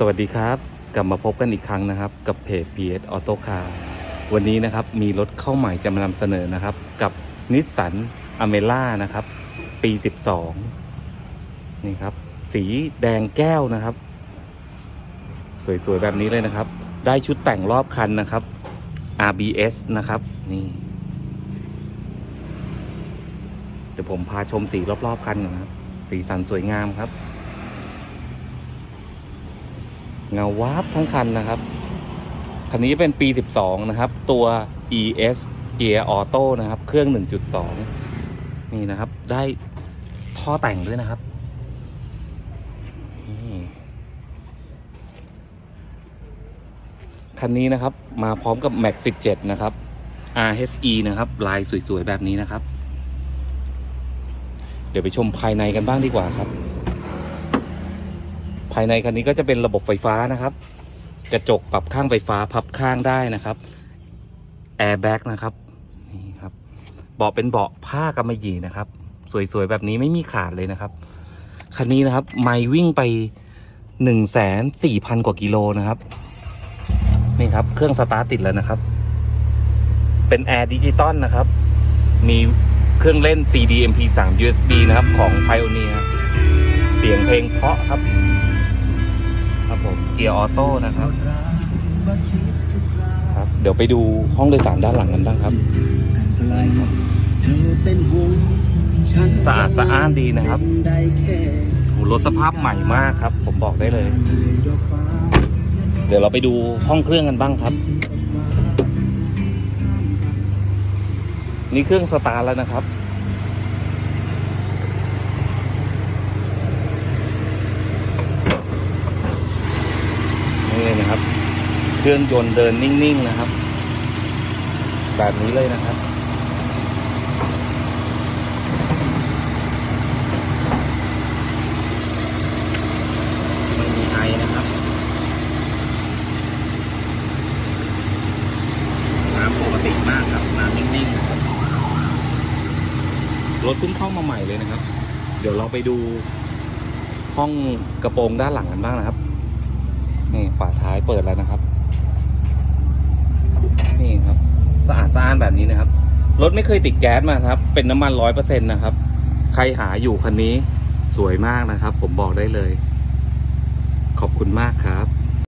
สวัสดีครับ กลับมาพบกันอีกครั้งนะครับ กับเพจ PS Auto Car วันนี้นะครับมีรถเข้าใหม่จะมานำเสนอนะครับ กับนิสสันอเมล่านะครับ ปี 12 นี่ครับ สีแดงแก้วนะครับ สวย ๆ แบบนี้เลยนะครับ ได้ชุดแต่งรอบคันนะครับ RBS นะครับ นี่ เดี๋ยวผมพาชมสีรอบ ๆ คันก่อนนะครับ สีสันสวยงามครับ เงาวาบทั้งคันนะครับ คันนี้เป็นปี 12 นะครับ ตัว ES Gear Auto นะครับ เครื่อง 1.2 นี่นะครับ ได้ท่อแต่งด้วยนะครับคันนี้นะครับ มาพร้อมกับ Max 17 นะครับ RSE นะครับ ลายสวย ๆ แบบนี้นะครับ เดี๋ยวไปชมภายในกันบ้างดีกว่าครับายในคันนี้ก็จะเป็นระบบไฟฟ้านะครับ กระจกปรับข้างไฟฟ้าพับข้างได้นะครับแอร์แบ็กนะครับนี่ครับเบาะเป็นเบาะผ้ากำมะหยี่นะครับ สวยๆแบบนี้ไม่มีขาดเลยนะครับคันนี้นะครับ ไม่วิ่งไปหนึ่งแสนสี่พันกว่ากิโลนะครับนี่ครับ เครื่องสตาร์ทติดแล้วนะครับ เป็นแอร์ดิจิตอลนะครับ มีเครื่องเล่น CD MP3 USB นะครับ ของ Pioneer เสียงเพลงเพราะครับ ครับผมเกียร์ออโต้นะครับครับ เดี๋ยวไปดูห้องโดยสารด้านหลังกันบ้างครับสะอาดสะอ้านดีนะครับโหรถสภาพใหม่มากครับ ผมบอกได้เลย เดี๋ยวเราไปดูห้องเครื่องกันบ้างครับ นี่เครื่องสตาร์ทแล้วนะครับ นี่นะครับ เครื่องยนต์เดินนิ่งๆนะครับ แบบนี้เลยนะครับไม่มีไอนะครับน้ำปกติมากครับน้ำนิ่งๆนะครับรถเพิ่งเข้ามาใหม่เลยนะครับ เดี๋ยวเราไปดูห้องกระโปรงด้านหลังกันบ้างนะครับ นี่ฝาท้ายเปิดแล้วนะครับ นี่ครับสะอาดสะอ้านแบบนี้นะครับ รถไม่เคยติดแก๊สมาครับ เป็นน้ำมันร้อยเปอร์เซ็นต์นะครับ ใครหาอยู่คันนี้สวยมากนะครับ ผมบอกได้เลย ขอบคุณมากครับ